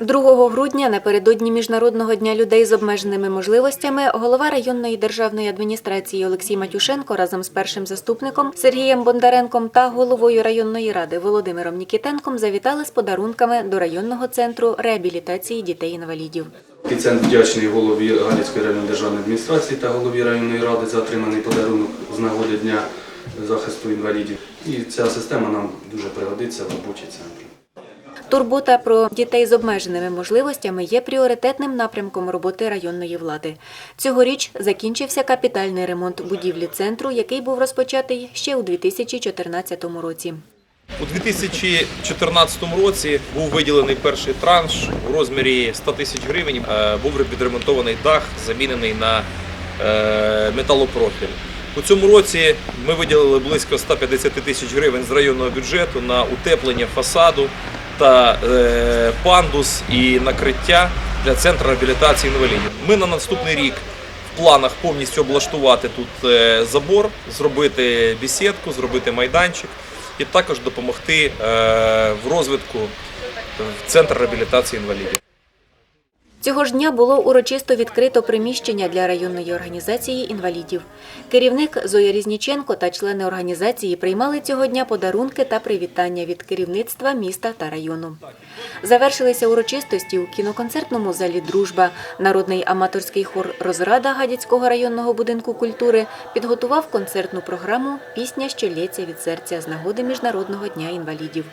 2 грудня напередодні Міжнародного дня людей з обмеженими можливостями голова районної державної адміністрації Олексій Матюшенко разом з першим заступником Сергієм Бондаренком та головою районної ради Володимиром Нікітенком завітали з подарунками до районного центру реабілітації дітей-інвалідів. Центр вдячний голові Галицької районної державної адміністрації та голові районної ради за отриманий подарунок з нагоди Дня захисту інвалідів. І ця система нам дуже пригодиться в роботі центру. Турбота про дітей з обмеженими можливостями є пріоритетним напрямком роботи районної влади. Цьогоріч закінчився капітальний ремонт будівлі центру, який був розпочатий ще у 2014 році. У 2014 році був виділений перший транш у розмірі 100 тисяч гривень. Е, Був відремонтований дах, замінений на е, металопрофіль. У цьому році ми виділили близько 150 тисяч гривень з районного бюджету на утеплення фасаду та е, пандус і накриття для центру реабілітації інвалідів. Ми на наступний рік в планах повністю облаштувати тут е, забор, зробити бесідку, зробити майданчик і також допомогти е, в розвитку в центр реабілітації інвалідів. Цього ж дня було урочисто відкрито приміщення для районної організації інвалідів. Керівник Зоя Різніченко та члени організації приймали цього дня подарунки та привітання від керівництва міста та району. Завершилися урочистості у кіноконцертному залі Дружба. Народний аматорський хор Розрада Гадяцького районного будинку культури підготував концертну програму Пісня, що лється від серця з нагоди Міжнародного дня інвалідів.